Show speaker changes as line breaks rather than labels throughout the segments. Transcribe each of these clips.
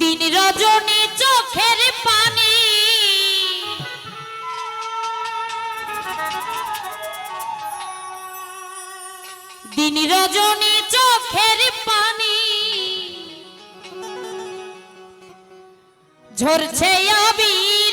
দিন রজনী চোখের পানি। দিন রজনী চোখের পানি। ঝরছে আবির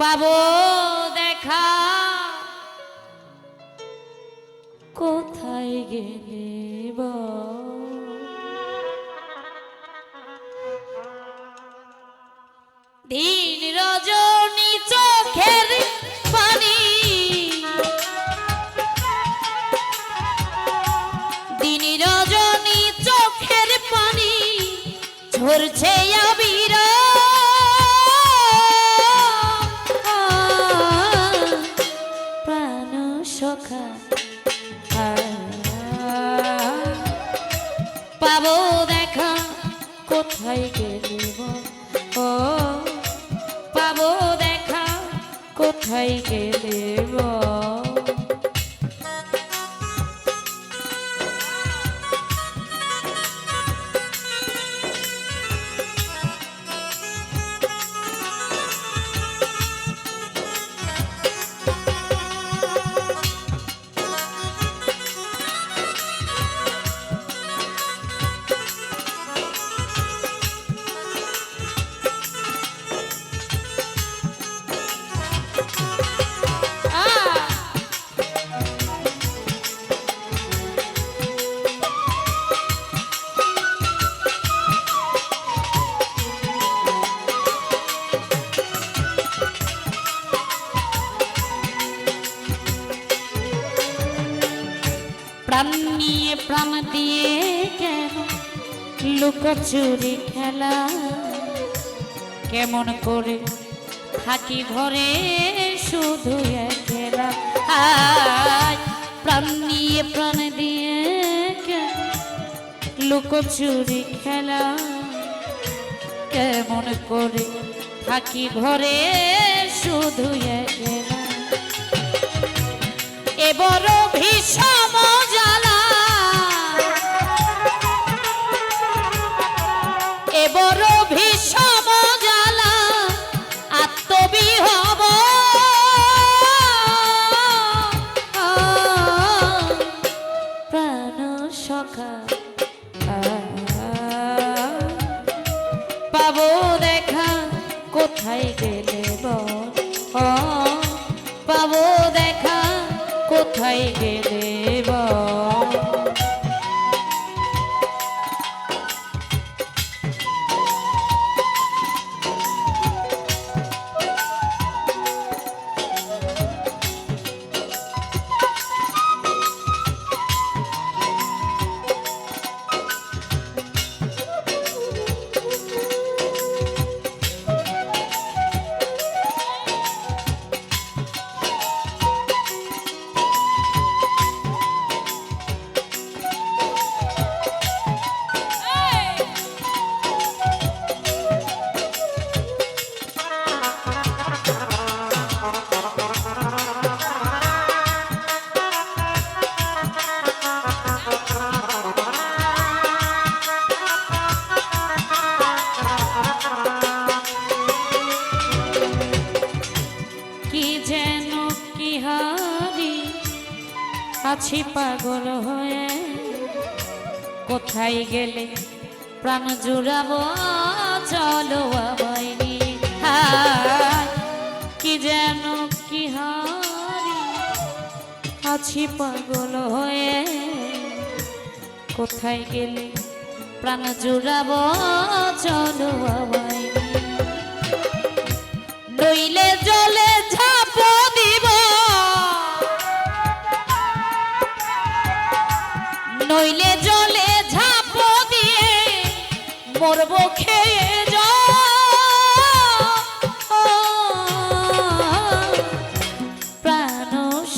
পাবো দেখা। কোথায় গেলে? দিন রজনী চোখের পানি। দিন রজনী চোখের পানি ঝরছে আবির। কোথায় গেলিব? ও পাবো দেখা কোথায় গেলে নিয়ে দিয়ে কেন? লুকোচুরি খেলা। কেমন করে থাকি ঘরে শুধু খেলা প্রাণ নিয়ে প্রাণ দিয়ে কেন? লুকোচুরি খেলা। কেমন করে থাকি ঘরে শুধু খেলা এবার ভীষণ সখা আছি পাগল হয়ে কোথায় গেলে প্রাণ জুড়াবো? চলো নিয়ে। কি যেন, কি হারি। আছি পাগল হয়ে কোথায় গেলে প্রাণ জুড়াবো? চলো আমায় নইলে জলে মরব খেয়ে যা।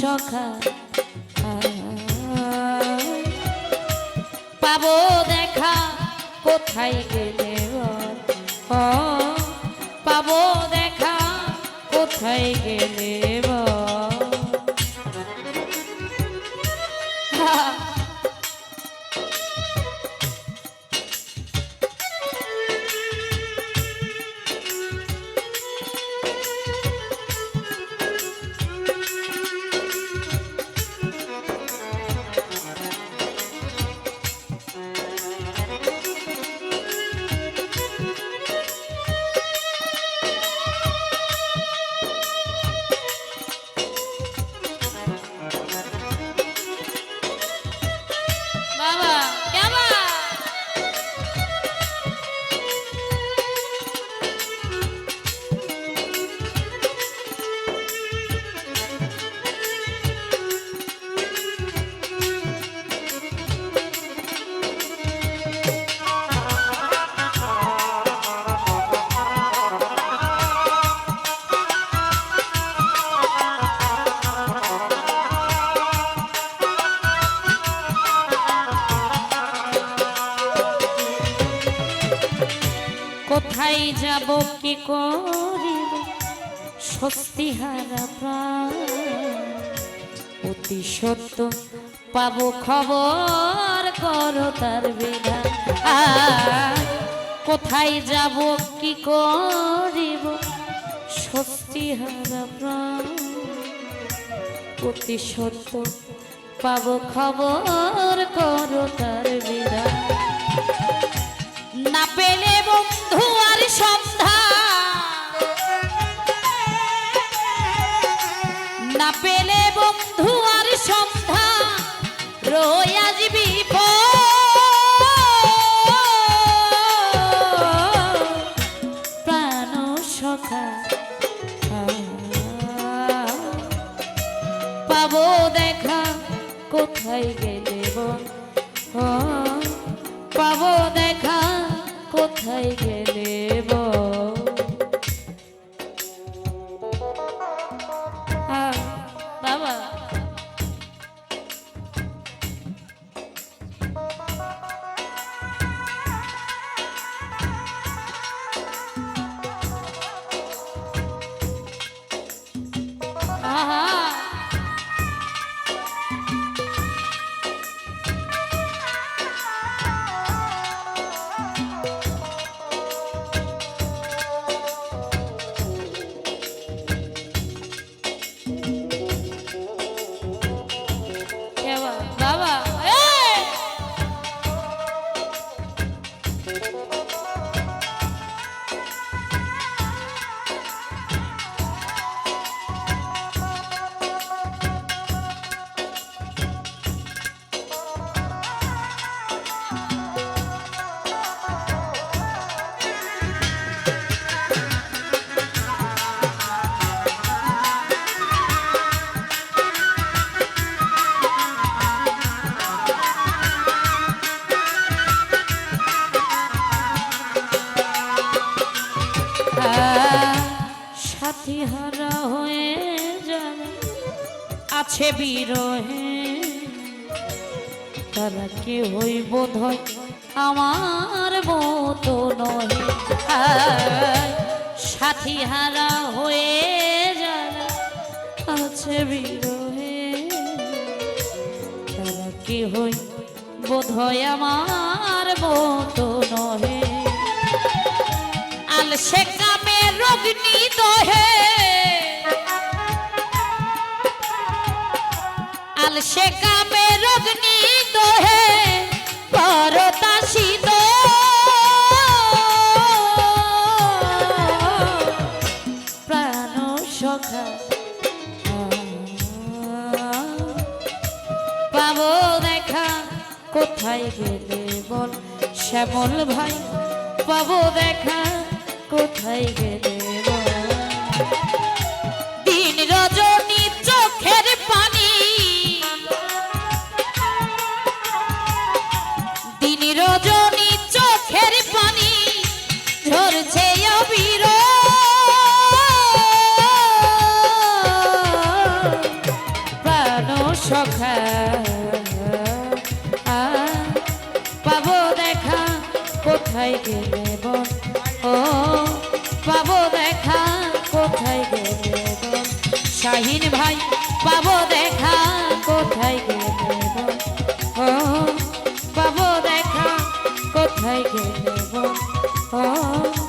সখা। পাবো দেখা কোথায় গেলে পাবো দেখা কোথায় গেলে কোথায় যাব, কি করিব? স্বস্তি হারা প্রাণ। অতি সত্য পাবো খবর করো তার বিধান। কোথায় যাব, কি করিব? স্বস্তি হারা প্রাণ। অতি সত্য পাবো খবর করো তার বিধান। পাবো দেখা কোথায় গেলে বল? পাবো দেখা কোথায় গেলে আছে বিরহে তারা কে হই বোধ আমার মতো নহে। আয়, সাথী হারা হয়ে যারা আছে বিরহে তারা কে হই বোধ আমার মতো নহে। আল সে কামে রগ্নি দহে আল সে কামে রগ্নি দহে পরতাসি দো প্রাণ সখা, পাবো দেখা, কোথায় গেলে বল? শ্যামল ভাই, পাবো দেখা, কোথায় গেলে বল? কোথায় গেলে বল? ও, পাবো দেখা, কোথায় গেলে বল? শাহিন ভাই, পাবো দেখা, কোথায় গেলে বল? ও, পাবো দেখা, কোথায় গেলে বল? ও